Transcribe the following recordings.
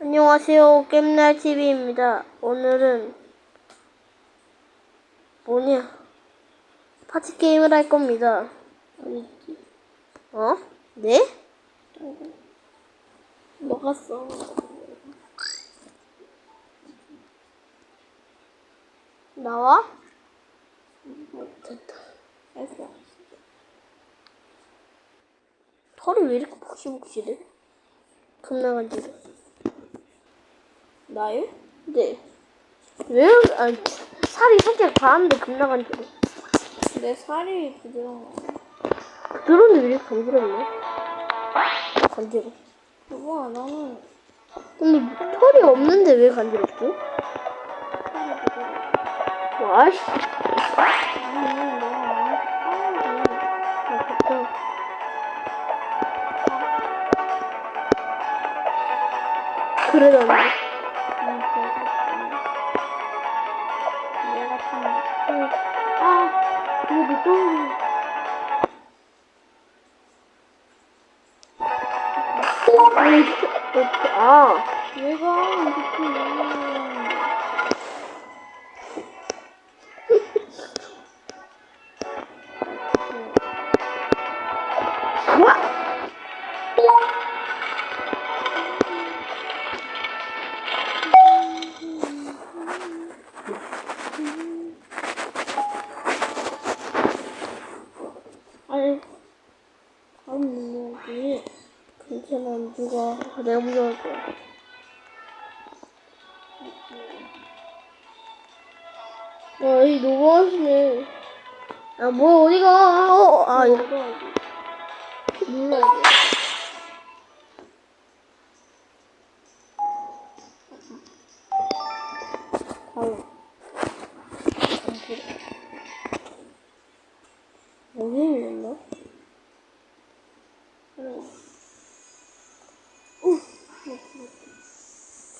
안녕하세요. 겜날 TV입니다. 오늘은 뭐냐? 파티 게임을 할 겁니다. 어? 네? 먹었어. 나와? 됐다. 했어. 털이 왜 이렇게 복실복실해? 겁나가지고. 나요? 네. 왜? 아니, 살이 살짝 닿았는데 겁나가지고. 내 살이 부드러운 거. 그런데 왜 이렇게 간지럽네? 간지러. 여보아, 나는 근데 털이 없는데 왜 간지럽지? 살이 부드러워. 와 씨. 나는 너가 나한테 아깝다. 그래, 안 돼. 아니, 어, 아, 내가 이렇게 내가 할 거야. 아, 이 너무하시네. 아, 뭐야, 어디가? 어, 아, 이거. 눌러야지.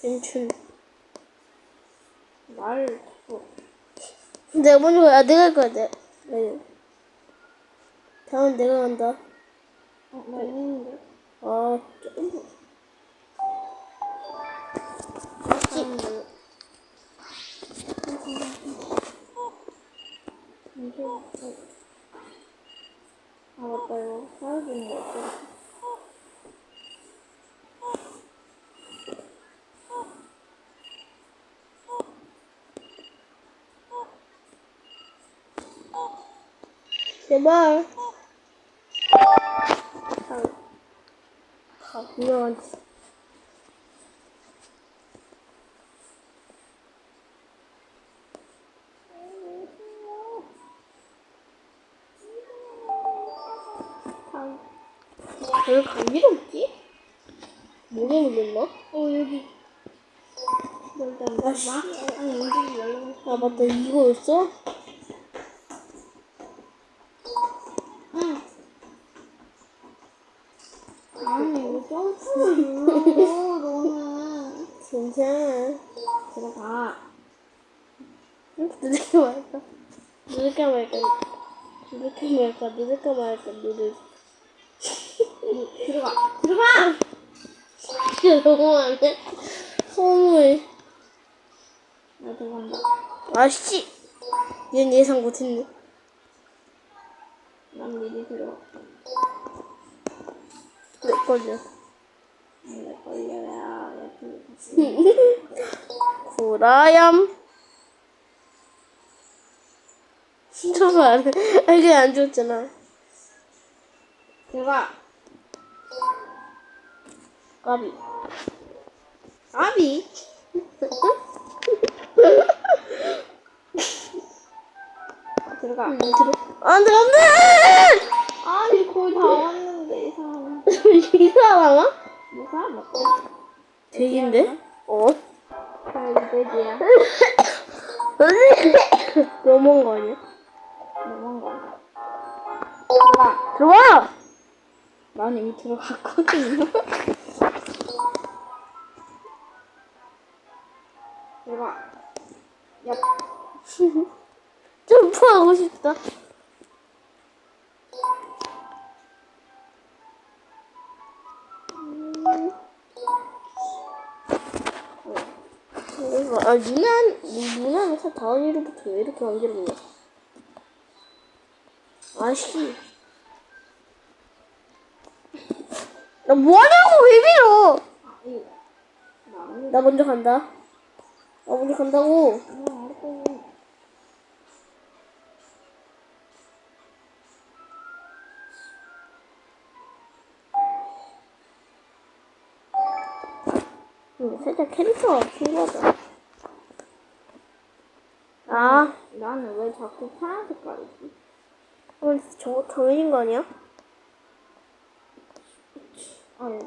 괜춘. 말. 어. 내가 먼저 가. 아, 내가 할 거야, 내. 네. 다음은 내가 간다. 어, 나 있는데. 아, 좀. 다음 뭐. 이게, 어. 아, 맞다, 이거. 사라지는 거 같아. 제발. 가, 유명한지. 다음. 왜 감기 없지? 목에 물렸나? 어, 여기. 일단, 뭐, 막, 아니, 움직이지 말라고. 아, 맞다. 이거였어? 응. 아니, 눌러, 너는. 괜찮아. 들어가. 응? 늦을까 말까? 늦을까 말까? 늦을까 말까? 늦을까 말까? 늦을. 들어가. 들어가! 너무하네. 허무해. 나 들어간다. 아씨! 얘는 예상 못했네. 난 미리 들어가. 내 걸려. 저거 안 해. 아, 이게 안 좋잖아. 들어가. 까비. 까비? 들어가. 안 들어. 안 돼, 안 돼! 아니, 거의 다 왔는데, 이 사람. 이 사람아? 뭐 사람 맞다. 돼지인데? 어? 자, 이거 돼지야. 너무한 거 아니야? 너무한 거 아니야. 들어가. 들어와! 난 이미 들어갔거든요. 들어가. 야, 점프하고 싶다. 아 누나 누나는 다 다은이로부터 왜 이렇게 만들었냐? 아씨. 나 뭐하냐고 왜 밀어? 나 먼저 간다. 나 먼저 간다고. 응, 살짝 캐릭터가 필요하다. 아, 나는 왜 자꾸 파란 색깔이지? 어, 저거 정해진 거 아니야? 아니,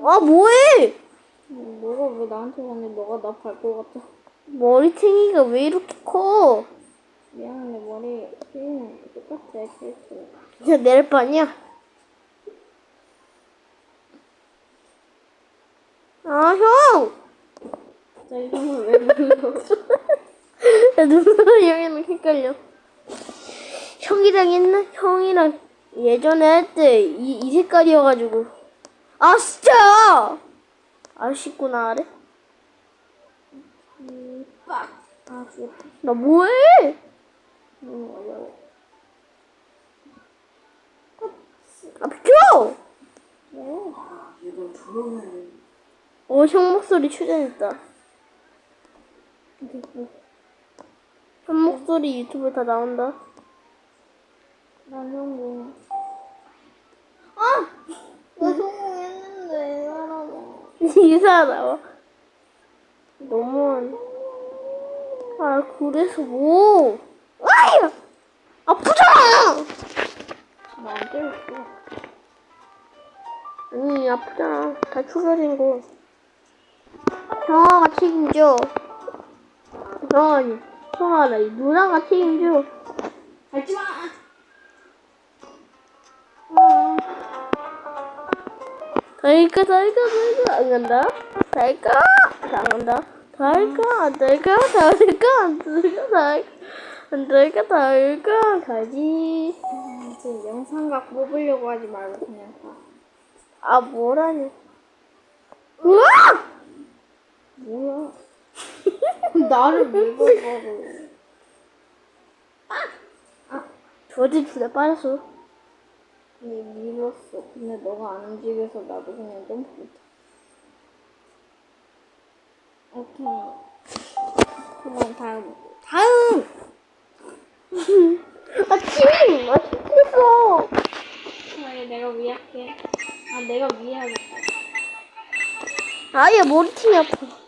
아, 뭐해? 너가 왜 나한테 왔는데 너가 나 밟고 갔다. 머리탱이가 왜 이렇게 커? 미안한데 머리 핀 똑같아, 캐릭터. 그냥 내릴 거 아니야? 아, 형! 자, 이거는 왜 불러? 야, 누나랑 형이랑 헷갈려. 형이랑 옛날, 형이랑 예전에 할 때 이, 이 색깔이어가지고. 아, 진짜! 아쉽구나, 아래? 음, 빡! 아, 죽었다. 나 뭐해? 너무 어려워. 아, 비켜! 왜? 어, 형 목소리 출연했다. 형 목소리 유튜브에 다 나온다. 난 성공. 아! 나 성공했는데, 하라고. 이사 나와. 너무한. 아, 그래서 뭐. 아이! 아프잖아! 나안 때렸어. 아니, 아프잖아. 다 추가된 거. 형아가 책임져. 형아, 나 누나가 책임져. 밟지 마! 달까, 달까, 달까. 안 간다. 달까? 안 간다. 달까, 안 달까, 달까, 안 달까, 달까. 안 달까, 달까. 가지. 지금 영상각 뽑으려고 하지 말고 그냥 가. 아, 뭐라니. 우와! 뭐야? 나를 왜 뽑아고? 저지 둘다 빠졌어. 니 밀었어. 근데 너가 안 움직여서 나도 그냥 점프. 오케이. 그럼 다음. 다음! 아, 침! 아, 침했어. 아니, 내가 할게. 아, 내가 하겠다. 아얘 머리팀이 아파.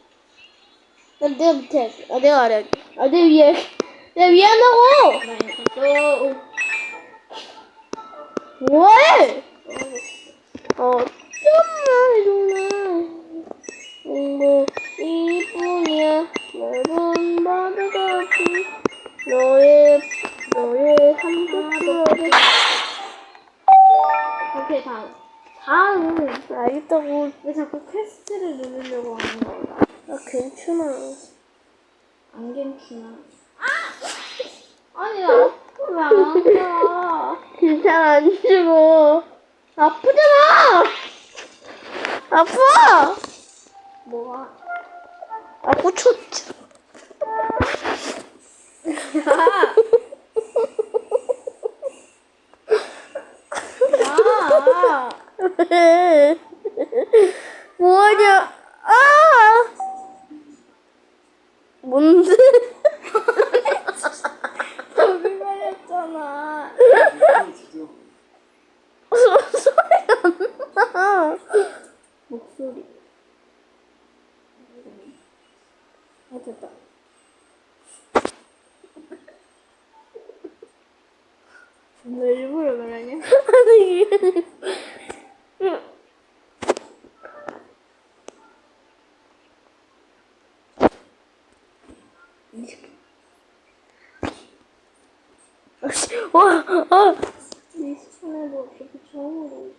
나 내가 밑에. 아, 내가 아래. 아, 내 위에. 내가 위에 한다고! 뭐해? 어, 좀만 해줘라. 뭐, 이뿐이야. 넓은 바다같이. 너의, 너의 한복들어를. 오케이, 다음. 다음, 알겠다고. 왜 자꾸 퀘스트를 누르려고 하는 거야? 아, 괜찮아. 안 괜찮아. 아! 아니, 나왜안 가? 괜찮아, 안 죽어. 아프잖아! 아파! 뭐가? 아, 꽂혔지. 아! 왜? 뭐하냐? 아! 뭔데? 저기 말했잖아. 소리가 안 나. 목소리. 아, 됐다. 너 일부러 그러냐? 아니, 와, 아, 이 스푼에도 어떻게 처음으로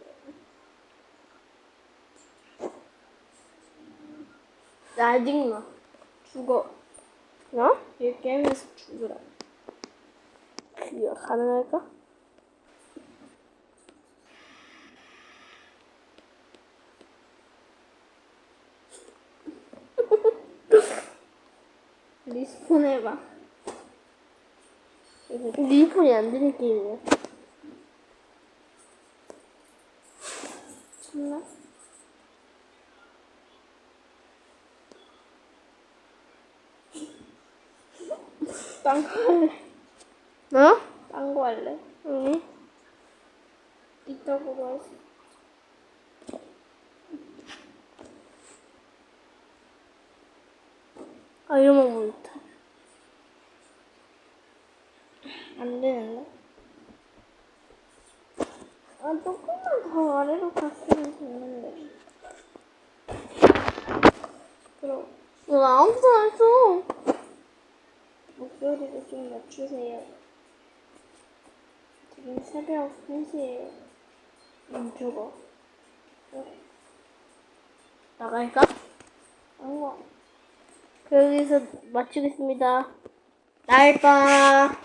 짜증나. 죽어. 어? 이 게임에서 죽으라. 이거 가능할까? 리스 폰 해봐. 리폰이 안 되는 게임이야. 참나? 딴거 할래. 어? 딴거 할래. 응. 이따구로 할 수. 아, 이러면 못해. 안 되는데? 아, 조금만 더 아래로 갔으면 됐는데. 그럼 너 아무도 안 했어. 목소리를 좀 낮추세요. 지금 새벽 3시에요. 안 죽어. 나갈까? 안 가. 여기서 마치겠습니다. 날빠.